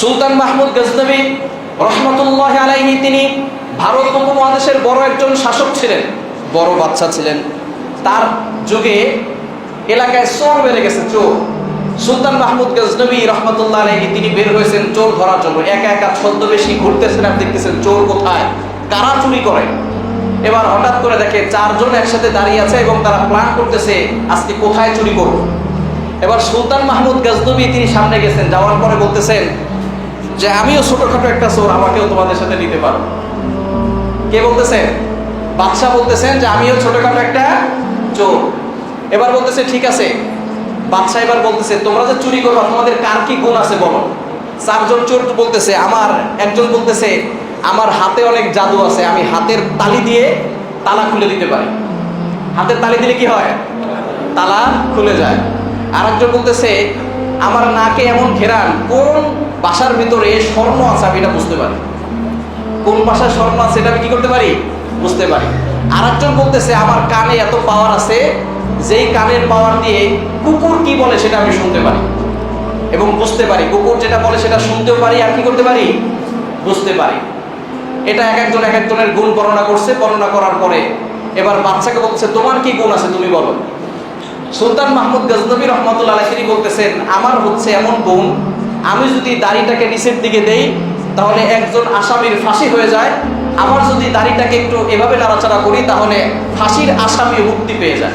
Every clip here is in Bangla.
সুলতান মাহমুদ গজনবী রহমতুল্লাহ আলাইহি তিনি ভারত উপমহাদেশের বড় একজন শাসক ছিলেন, বড় বাচ্চা ছিলেন। তার যুগে এলাকায় চোর বেড়ে গেছে, চোর। সুলতান মাহমুদ গজনবী রহমতুল্লাহ আলাইহি তিনি বের হয়েছেন চোর ধরার জন্য। একা একা ছদ্মবেশী ঘুরতেছেন আপনি দেখতেছেন চোর কোথায়, কারা চুরি করে। এবার হঠাৎ করে দেখে চারজন একসাথে দাঁড়িয়ে আছে এবং তারা প্ল্যান করতেছে, আজকে কোথায় চুরি করব। এবার সুলতান মাহমুদ গজনবী তিনি সামনে গেছেন, যাওয়ার পরে বলতেছেন যে আমিও ছোটখাটো একটা চোর, আমাকেও তোমাদের সাথে নিতে পারো কে বলতেছেন বাদশাহ বলতেছেন যে আমিও ছোটখাটো একটা চোর। এবার বলতেছে, ঠিক আছে। বাদশাহ এবার বলতেছে, তোমরা যে চুরি করবা, তোমাদের কার কি গুণ আছে বলো? চারজন চোর বলতেছে, আমার একজন বলতেছে, আমার হাতে অনেক জাদু আছে, আমি হাতের তালি দিয়ে তালা খুলে দিতে পারি। হাতের তালি দিলে কি হয়? তালা খুলে যায়। আর একজন বলতেছে, আমার নাকে এমন ঘেরান, কোন বাসার ভিতরে স্বর্ণ আছে, আমি এটা বুঝতে পারি। কোন বাসায় স্বর্ণ আছে, এটা আমি কি করতে পারি? বুঝতে পারি। আর একজন বলতেছে, আমার কানে এত পাওয়ার আছে, যেই কানের পাওয়ার দিয়ে কুকুর কি বলে সেটা আমি শুনতে পারি। এবং বুঝতে পারি, কুকুর যেটা বলে সেটা শুনতেও পারি, আর কি করতে পারি? বুঝতে পারি। এটা এক একজন এক একজনের গুণ বর্ণনা করছে, বর্ণনা করার পরে এবার বাচ্চাকে বলছে তোমার কি গুণ আছে তুমি বলো? সুলতান মাহমুদ গজনবী রহমতুল্লাহ তিনি বলতেছেন, আমার হচ্ছে এমন গুণ আমি যদি দাড়িটাকে নিচের দিকে দেই, তাহলে একজন আসামির ফাঁসি হয়ে যায়। আমার যদি দাড়িটাকে একটু এভাবে নাড়াচাড়া করি, তাহলে ফাঁসির আসামি মুক্তি পেয়ে যায়।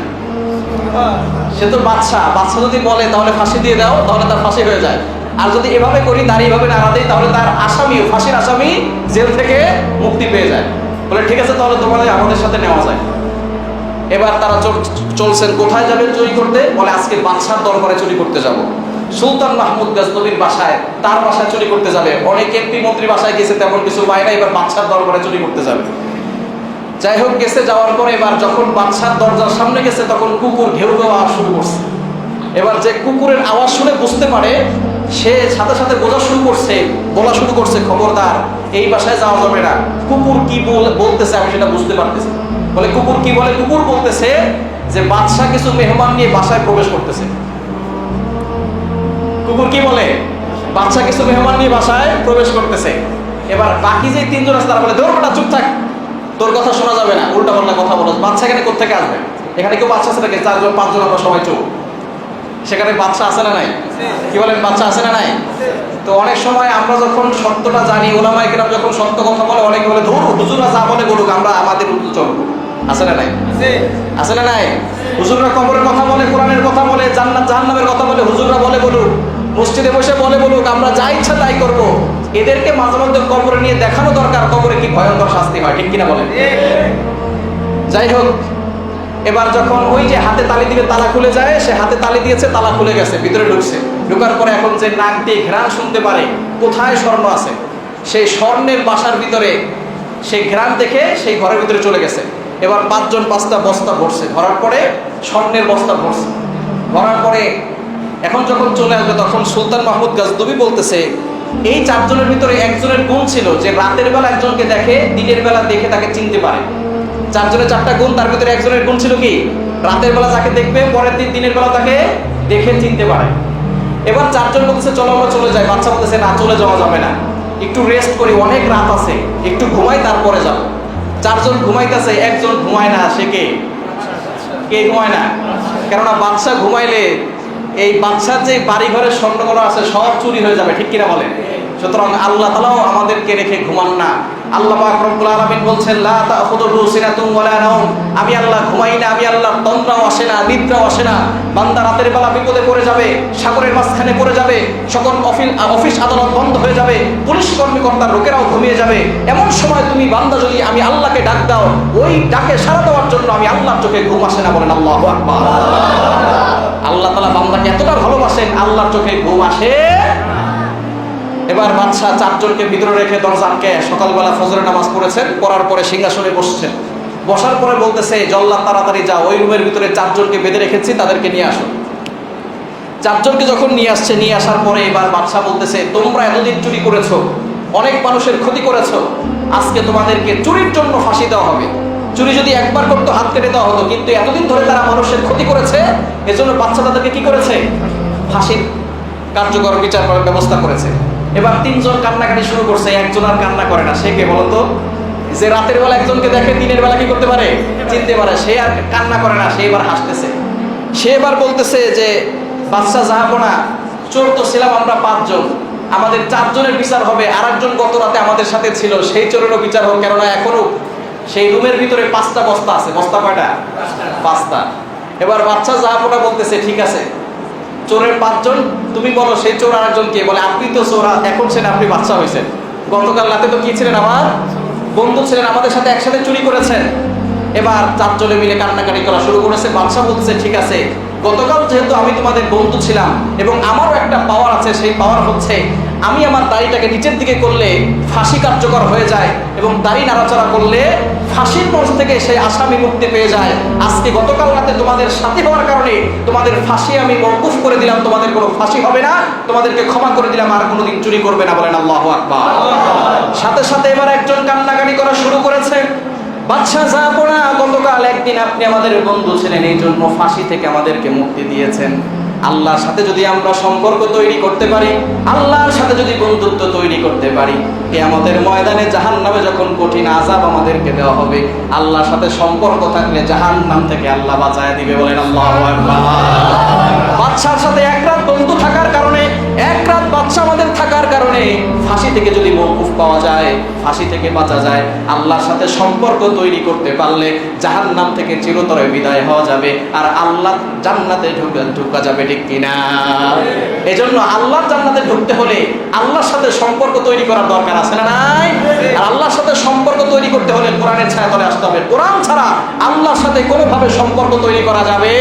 সে তো বাচ্চা বাচ্চা যদি বলে, তাহলে ফাঁসি দিয়ে দাও, তাহলে তার ফাঁসি হয়ে যায়। আর যদি এভাবে করি দাঁড়িয়ে এভাবে নাড়া দেয় তাহলে তার আসামি ফাঁসির আসামি জেল থেকে মুক্তি পেয়ে যায়। বলে, ঠিক আছে, তাহলে তোমাদের, আমাদের সাথে নেওয়া যায়। এবার তারা চল- চলছেন, কোথায় যাবেন চুরি করতে? বলে, আজকে বাদশার দরবারে চুরি করতে যাব। সুলতান মাহমুদ গজনবীর বাসায়, তার বাসায় চুরি করতে যাবে। অনেক এমপি মন্ত্রী বাসায় গেছে, তেমন কিছু পায় না এবার বাদশার দরবারে চুরি করতে যাবে। যাই হোক, গেছে যাওয়ার পরে এবার যখন বাদশার দরজার সামনে গেছে, তখন কুকুর ঘেউ ঘেউ শুরু করছে। এবার যে কুকুরের আওয়াজ শুনে বুঝতে পারে, সে সাথে সাথে বোঝা শুরু করছে, বলা শুরু করছে, খবরদার, এই বাসায় যাওয়া যাবে না। কুকুর কি বল- বলতেছে, আমি সেটা বুঝতে পারতেছি বলে, কুকুর কি বলে? কুকুর বলতেছে যে, বাদশাহ কিছু মেহমান নিয়ে বাসায় প্রবেশ করতেছে। কুকুর কি বলে? বাচ্চা কিছু মেহমান নিয়ে বাসায় প্রবেশ করতেছে। এবার বাকি যে তিনজন আছে তারা বলে ধর বেটা চুপ থাক। তোর কথা শোনা যাবে না উল্টা পাল্টা কথা বলো। বাচ্চা এখানে কোথেকে আসবে? এখানে কেউ বাচ্চা আছে নাকি? চারজন পাঁচজন আমরা সবাই চোখ সেখানে বাচ্চা আছে না নাই? কি বলেন বাচ্চা আছে না নাই? তো অনেক সময় আমরা যখন সত্যটা জানি ওলামাই কেরাম যখন সত্য কথা বলে অনেকে বলে ধরু হুজুরা যা বলে বলুক আমরা আমাদের উত্তর চলবো। আছে না নাই? আছে না নাই? হুজুররা কবরের কথা বলে কোরআনের কথা বলে জান্নাত জাহান্নামের কথা বলে হুজুররা বলে বলুক। মসজিদে বসে বলে বলুক, আমরা যা ইচ্ছা তাই করব। এদেরকে মাঝে মধ্যে কবরে নিয়ে দেখানো দরকার, কবরে কি ভয়ঙ্কর শাস্তি হয়, ঠিক কিনা বলেন? যাই হোক, এবার যখন ওই যে হাতে তালি দিবে, তালা খুলে যায়, সে হাতে তালি দিয়েছে, তালা খুলে গেছে, ভিতরে ঢুকছে। ঢুকার পরে এখন যে নাক দিয়ে ঘ্রাণ শুনতে পারে, কোথায় স্বর্ণ আছে? সেই স্বর্ণের বাসার ভিতরে, সেই ঘ্রাণ দেখে সেই ঘরের ভিতরে চলে গেছে। এবার পাঁচজন পাঁচটা বস্তা ভরছে, ভরার পরে স্বর্ণের বস্তা ভরছে। ভরার পরে এখন যখন চলে আসবে, তখন সুলতান মাহমুদ গাজদবি বলতেছে, এই চারজনের ভিতরে একজনের গুণ ছিল যে রাতের বেলা একজনকে দেখে, দিনের বেলা দেখে তাকে চিনতে পারে। চারজনের চারটা গুণ, তার ভিতরে একজনের গুণ ছিল কি? রাতের বেলা যাকে দেখবে, পরের দিন দিনের বেলা তাকে দেখে চিনতে পারে। এবার চারজন বলতেছে, চলো আমরা চলে যাই। বাচ্চা বলতেছে, না, চলে যাওয়া যাবে না। একটু রেস্ট করি, অনেক রাত আছে। একটু ঘুমাই, তারপরে যাব। চারজন ঘুমাইতেছে, একজন ঘুমায় না, সে কে? কে ঘুমায় না? কেননা বাচ্চা ঘুমাইলে এই বাচ্চার যে বাড়ি ঘরের স্বর্ণগুলো আছে, সব চুরি হয়ে যাবে, ঠিক কিনা বলেন? সুতরাং আল্লাহ তালাও আমাদেরকে রেখে ঘুমান না। আল্লাহ পাক রব্বুল আলামিন বলছেন আমি আল্লাহ ঘুমাই না, আমি আল্লাহ তন্দ্রাও আসে না, নিদ্রাও আসে না। বান্দা রাতের বেলা বিপদে পড়ে যাবে, সাগরের মাঝখানে পড়ে যাবে, সকল অফিস অফিস আদালত বন্ধ হয়ে যাবে, পুলিশ কর্মকর্তার লোকেরাও ঘুমিয়ে যাবে। এমন সময় তুমি বান্দা যদি আমি আল্লাহকে ডাক দাও, ওই ডাকে সাড়া দেওয়ার জন্য আমি আল্লাহর চোখে ঘুম আসে না বলেন আল্লাহ আকবার। আল্লাহ তালা বান্দাকে এতটা ভালোবাসেন, আল্লাহর চোখে ঘুম আসে এবার বাদশাহ চারজনকে ভিতরে রেখে দরজানকে সকালবেলা ফজরের নামাজ পড়েছেন, পড়ার পরে সিংহাসনে বসছেন। বসার পরে বলতেছে জল্লাদ তাড়াতাড়ি যা ওই রুমের ভিতরে চারজনকে বেঁধে রেখেছি, তাদেরকে নিয়ে আসো। চারজনকে যখন নিয়ে আসছে, নিয়ে আসার পরে এবার বাদশাহ বলতেছে, তোমরা এতদিন চুরি করেছ, অনেক মানুষের ক্ষতি করেছ, আজকে তোমাদেরকে চুরির জন্য ফাঁসি দেওয়া হবে। চুরি যদি একবার করতো, হাত কেটে দেওয়া হতো, কিন্তু এতদিন ধরে তারা মানুষের ক্ষতি করেছে, এজন্য বাচ্চা তাদেরকে কি করেছে? ফাঁসির কার্যকর বিচার করার ব্যবস্থা করেছে। এবার তিনজন কান্নাকাটি শুরু করছে, একজন আর কান্না করে না। সে কে বলতো? যে রাতের বেলা একজনকে দেখে দিনের বেলা কি করতে পারে? চিনতে পারে। সে আর কান্না করে না, সে এবার হাসতেছে। সে এবার বলতেছে যে, বাচ্চা জাহাপনা চোর তো ছিলাম আমরা পাঁচজন। আমাদের চারজনের বিচার হবে। আর একজন গত রাতে আমাদের সাথে ছিল, সেই চোরেরও বিচার হোক, কেননা এখনও সেই রুমের ভিতরে পাঁচটা বস্তা আছে। বস্তা কয়টা? পাঁচটা। এবার বাচ্চা যা জাহাপনা বলতেছে, ঠিক আছে, চোরের পাঁচজন, তুমি বলো সেই চোর আর একজন কে? বলে, আপনি তো চোর, এখন সেটা আপনি বাচ্চা হয়েছেন। গতকাল রাতে তো কি ছিলেন আমার? বন্ধু ছিলেন, আমাদের সাথে একসাথে চুরি করেছেন। এবার চারজনে মিলে কান্নাকাটি করা শুরু করেছে। বাদশাহ বলছে ঠিক আছে, গতকাল যেহেতু আমি তোমাদের বন্ধু ছিলাম এবং আমারও একটা পাওয়ার আছে, সেই পাওয়ার হচ্ছে আমি আমার দাড়িটাকে নিচের দিকে করলে ফাঁসি কার্যকর হয়ে যায় এবং দাড়ি নাড়াচাড়া করলে ফাঁসির মঞ্চ থেকে সেই আসামি মুক্তি পেয়ে যায়। আজকে গতকাল রাতে তোমাদের সাথে হওয়ার কারণে তোমাদের ফাঁসি আমি মৌকুফ করে দিলাম, তোমাদের কোনো ফাঁসি হবে না, তোমাদেরকে ক্ষমা করে দিলাম, আর কোনোদিন চুরি করবে না বলেন আল্লাহ আকবার। সাথে সাথে এবার একজন কান্নাকাটি করা শুরু করেছে। বাচ্চা যাব পড়া গতকাল একদিন আপনি আমাদের বন্ধু ছিলেন, এই জন্য ফাঁসি থেকে আমাদেরকে মুক্তি দিয়েছেন। আল্লাহর সাথে যদি আমরা সম্পর্ক তৈরি করতে পারি, আল্লাহর সাথে যদি বন্ধুত্ব তৈরি করতে পারি কে আমাদের ময়দানে জাহান নামে যখন কঠিন আজাব আমাদেরকে দেওয়া হবে, আল্লাহর সাথে সম্পর্ক থাকলে জাহান নাম থেকে আল্লাহ বাঁচায় দিবে বলেন আল্লাহ থেকে যদি মৌকুফ পাওয়া যায়, ফাঁসি থেকে বাঁচা যায়, আল্লাহর সাথে সম্পর্ক তৈরি করতে পারলে জাহান নাম থেকে চিরতরে বিদায় হওয়া যাবে আর আল্লাহ জান্নাতে ঢুকে যাবে, ঠিক কিনা? এজন্য আল্লাহর জান্নাতে ঢুকতে হলে আল্লাহর সাথে সম্পর্ক তৈরি করার দরকার আছে না নাই? আর আল্লাহর সাথে সম্পর্ক তৈরি করতে হলে কোরআনের ছায়া তলে আসতে হবে। কোরআন ছাড়া আল্লাহর সাথে কোনোভাবে সম্পর্ক তৈরি করা যাবে